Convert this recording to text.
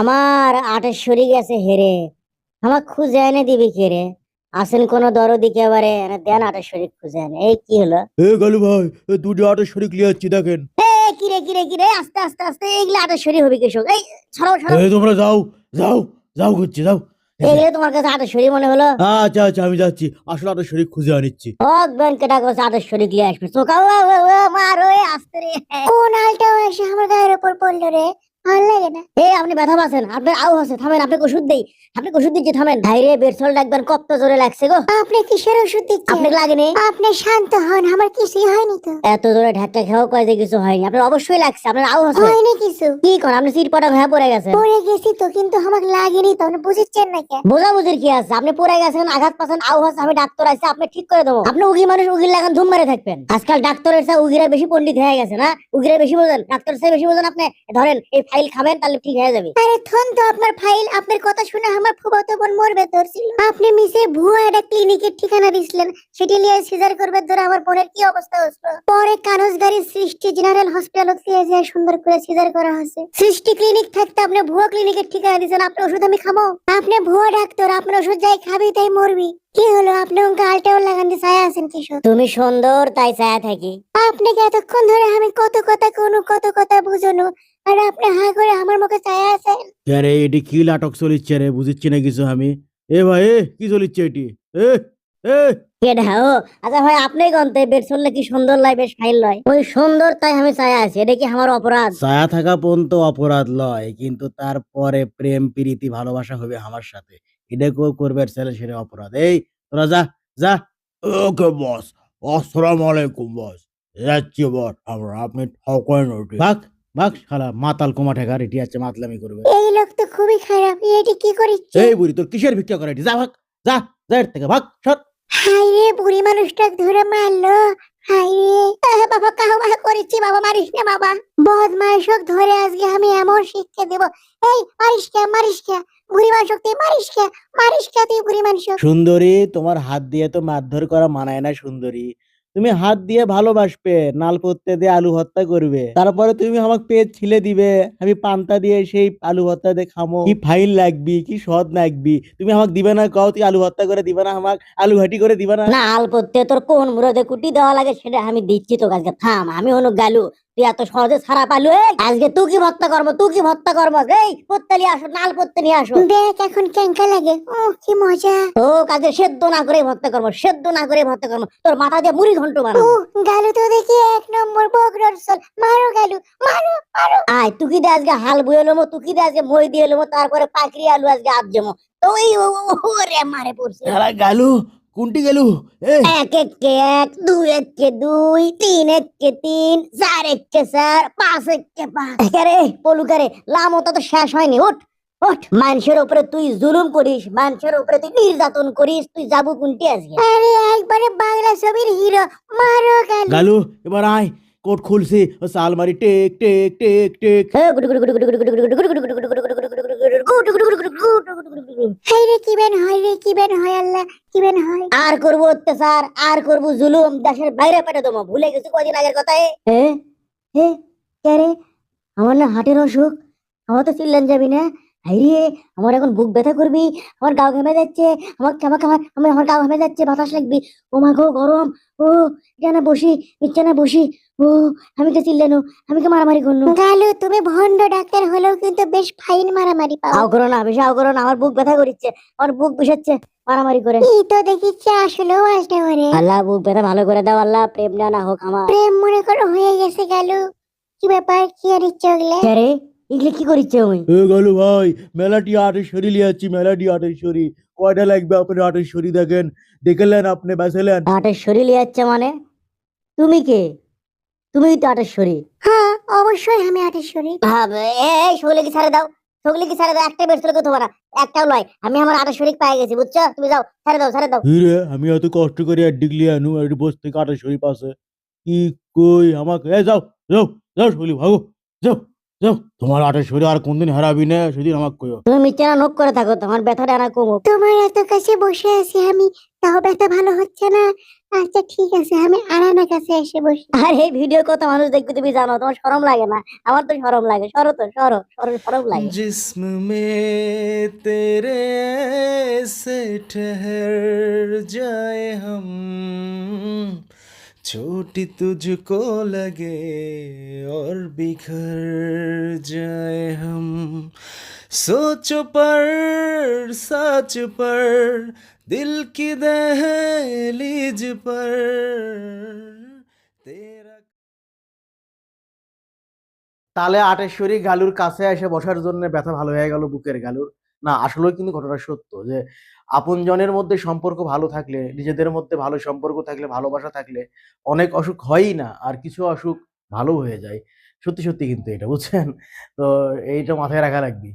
আমার আটেশ্বরী গেছে হেরে আমার খুঁজে এনে দিবি কে রে? আসেন কোন দরদি এবারে এনে দেন আটেশ্বরী খুঁজে এনে। এই কি হলো? এ গালু ভাই এ দুটি আটো শরীর লিয়াচ্ছি দেখেন। এ কিরে কিরে কিরে আস্তে আস্তে আস্তে এইগুলো আটেশ্বরী হবে কৃষক এই ছড়াও ছড়াও এ তোমরা যাও যাও যাও করছি যাও। এইগুলো তোমার কাছে আটেশ্বরী মনে হলো? আচ্ছা আচ্ছা আমি যাচ্ছি। আসলে আটো শরীর খুঁজে আনিচ্ছি। ওক ব্যাংকেটা কাছে আটেশ্বরী দিয়ে আসবে। চোখা মার আস্তে রে। কোন আলটাও এসে আমার গায়ের উপর পড়ল রে। ভালো লাগে না। এই আপনি ব্যথা পাচ্ছেন আপনার আউ আছে থামেন আপনাকে ওষুধ দেই আপনি ওষুধ দিচ্ছি থামেন। ভাইরে বেরসল ডাকবেন কত জোরে লাগছে গো। আপনি কিসের ওষুধ দিচ্ছেন? আপনাকে লাগেনি? আপনি শান্ত হন আমার কিছুই হয়নি তো। এত জোরে ঢাক্কা খাওয়া কয় যে কিছু হয়নি আপনার অবশ্যই লাগছে আপনার আউ আছে হয়নি কিছু। কি করেন আপনি সিটপটা পড়ে গেছে পড়ে গেছি তো কিন্তু আমাকে লাগেনি তো আপনি বুঝেছেন না কেন বোঝাবুঝির কি আছে? আপনি পড়ে গেছেন আঘাত পাচ্ছেন আউ আমি ডাক্তার আছে আপনি ঠিক করে দেবো। আপনি উগি মানুষ উগির লাগান ধুম মেরে থাকবেন। আজকাল ডাক্তারের চেয়ে উগিরা বেশি পণ্ডিত হয়ে গেছে না? উগিরা বেশি বোঝেন ডাক্তার চেয়ে বেশি বোঝেন আপনি? ধরেন এই ফাইল খাবেন, তাহলে ঠিক হয়ে যাবে। আরে থন তো আপনার ফাইল, আপনার কথা শুনে আমার ফুফাতো বোন মরবে ধরছিল আপনি মিসে ভুয়া একটা ক্লিনিকের ঠিকানা দিছিলেন, সেটি নিয়ে সিজার করবে ধরে আমার বোনের কি অবস্থা হচ্ছে পরে কানজগাড়ির সৃষ্টি জেনারেল হসপিটাল যায় সুন্দর করে সিজার করা হয়েছে। সৃষ্টি ক্লিনিক থাকতে আপনি ভুয়া ক্লিনিকের ঠিকানা দিয়েছেন, আপনার ওষুধ আমি খাব? আপনি ভুয়া ডাক্তার, আপনার ওষুধ যাই খাবি তাই মরবি। কি হলো, আপনি ওকে আলটাও লাগান দিয়ে ছায়া আছেন কিশোর তুমি সুন্দর, তাই ছায়া থাকি। আপনাকে এতক্ষণ ধরে আমি কত কথা কোনো, কত কথা বুঝানো আর আপনি হা করে আমার মুখে ছায়া আছেন। আরে এটি কি নাটক চলিচ্ছে রে? বুঝিচ্ছি না কিছু আমি। এ ভাই এ কি চলিচ্ছে এটি? এ এ। ও আচ্ছা ভাই আপনি গন্তে চললে কি সুন্দর বেশ ফাইল লয়। ওই সুন্দর তাই আমি আছি এটা কি আমার অপরাধ? ছায়া থাকা পর্যন্ত অপরাধ লয় কিন্তু তারপরে প্রেম প্রীতি ভালোবাসা হবে আমার সাথে। এটা কেউ করবে ছেলে সেটা অপরাধ। এই তোরা যা যা। ওকে বস আসসালামু আলাইকুম বস। যাচ্ছি বস আমরা আপনি ঠকেন ওটি ভাগ ভাগ শালা মাতাল কোমা ঠেকা রেটি আছে মাতলামি করবে। এই লোক তো খুবই খারাপ এটি কি করিচ্ছে এই বুড়ি তোর কিসের ভিক্ষা করে? এটি যা ভাগ যা যা এর থেকে ভাগ সর। হাই রে বুড়ি মানুষটা ধরে মারলো। হাই রে বাবা কাহো বাহা করেছি বাবা মারিস না বাবা। বদমাইশক ধরে আজকে আমি এমন শিক্ষা দেব। এই মারিস কে মারিস কে? বুড়ি তুই মারিস কে? মারিস কে তুই বুড়ি মানুষ সুন্দরী তোমার হাত দিয়ে তো মারধর করা মানায় না সুন্দরী। তুমি হাত দিয়ে ভালোবাসবে, নাল পড়তে দিয়ে আলু ভর্তা করবে। তারপরে তুমি আমাকে পেট ছিলে দিবে, আমি পান্তা দিয়ে সেই আলু ভর্তা দিয়ে খামো। কি ফাইল লাগবি, কি সদ লাগবি? তুমি আমাকে দিবে না, কও তুই আলু ভর্তা করে দিবে না, আমাকে আলু ঘাটি করে দিবে না। না আলপত্তে তোর কোন মুরদে কুটি দেওয়া লাগে সেটা আমি দিচ্ছি তো কাজকে থাম, আমি হলো গালু তুই এত সহজে ছাড়া পালু আজকে তুই কি ভত্তা করব তুই কি ভত্তা করব এই নিয়ে আসো নাল নিয়ে আসো দেখ এখন কেঙ্কা লাগে ও কি মজা ও কাজে সেদ্ধ না করে ভত্তা করব সেদ্ধ না করে ভত্তা করব তোর মাথা দিয়ে মুড়ি ঘন্ট বানাবো গালু তো দেখি এক নম্বর বগরর চল মারো গালু মারো মারো আয় তুই কি দে আজকে হাল বুয়ে লমো তুই কি দে আজকে মই দিয়ে লমো তারপরে পাকড়ি আলু আজকে আপ জমো তো ওই ওরে মারে পড়ছে গালু কোনটি গেলু এক একে এক দুই একে দুই তিন একে তিন চার একে চার পাঁচ একে পাঁচ রে পলুকা রে লামতা তো শেষ হয়নি ওঠ ওঠ মানুষের উপরে তুই জুলুম করিস মানুষের উপরে তুই নির্যাতন করিস তুই যাব কোনটি আজকে আরে একবারে বাংলা ছবির হিরো মারো গালু গালু এবার আয় কোট খুলছি সালমারি টেক টেক টেক টেক হাই রে কি বেন হয় রে কি বেন হয় আল্লাহ কি বেন হয়। আর করব অত্যাচার আর করব জুলুম দেশের বাইরে দেবো। ভুলে গেছি কদিন আগের কে রে? আমার না হাটের অসুখ। আমার তো চিল্লান যাবি না। হাইরে আমার এখন বুক ব্যথা করবি আমার গাও ঘেমে যাচ্ছে আমার আমার আমার আমার আমার গাও ঘেমে যাচ্ছে বাতাস লাগবি। ও মা গো গরম। ও জানা বসি ইচ্ছা না বসি। ও আমি কে চিল্লানো আমি কে মারামারি করনু। গালু তুমি ভন্ড ডাক্তার হলেও কিন্তু বেশ ফাইন মারামারি পাও। আও করো না বেশি আও করো না আমার বুক ব্যথা করিচ্ছে আমার বুক বিষাচ্ছে মারামারি করে। এই তো দেখিচ্ছে আসলেও আসতে পারে আল্লাহ বুক ব্যথা ভালো করে দাও আল্লাহ প্রেম না না হোক আমার। প্রেম মনে করো হয়ে গেছে গালু। কি ব্যাপার কি আর ইচ্ছে ওগুলো কে রে? এগুলো কি করিচ্ছে ওই এ গালু ভাই মেলাটি আটেশ্বরী লিয়াচ্ছি মেলাটি আটেশ্বরী কয়টা লাগবে আপনি আটেশ্বরী দেখেন দেখলেন আপনি বেসেলেন আটেশ্বরী লিয়াচ্ছে মানে? তুমি কে? তুমি তো আটেশ্বরী। হ্যাঁ অবশ্যই আমি আটেশ্বরী। এই সগলে কি ছাড়ে দাও সগলে কি ছাড়ে দাও একটা বের চলে কোথাও না একটাও লয় আমি আমার আটেশ্বরী পাই গেছি বুঝছ? তুমি যাও ছাড়ে দাও ছাড়ে দাও। হিরে আমি এত কষ্ট করে অ্যাডিক লিয়ে আনু আর বস থেকে আটেশ্বরী পাশে। কি কই আমাকে এ যাও যাও যাও শৈলি ভাগো যাও যাও তোমার আটেশ্বরী আর কোনদিন হারাবি না সেদিন আমাকে কইও। তুমি মিথ্যা না নোক করে থাকো তোমার ব্যথাটা না কমুক। তোমার এত কাছে বসে আছি আমি তাও ব্যথা ভালো হচ্ছে না আচ্ছা ঠিক আছে আমি আরানার কাছে এসে বসি আর এই ভিডিও কত মানুষ দেখবে তুমি জানো তোমার শরম লাগে না আমার তো শরম লাগে সরো তো সরো সরো শরম লাগে जिस्म में तेरे से ठहर जाए हम छोटी तुझको लगे और बिखर जाए हम सोचो पर सच पर दिल की दहलीज पर तेरा তালে আটেশ্বরী গালুর কাছে এসে বসার জন্য ব্যথা ভালো হয়ে গেল বুকের গালুর না আসলেও কিন্তু ঘটনা সত্য যে আপনজনের মধ্যে সম্পর্ক ভালো থাকলে নিজেদের মধ্যে ভালো সম্পর্ক থাকলে ভালোবাসা থাকলে অনেক অসুখ হয়ই না আর কিছু অসুখ ভালো হয়ে যায় সত্যি সত্যি কিন্তু এটা বুঝছেন তো এইটা মাথায় রাখা রাখবি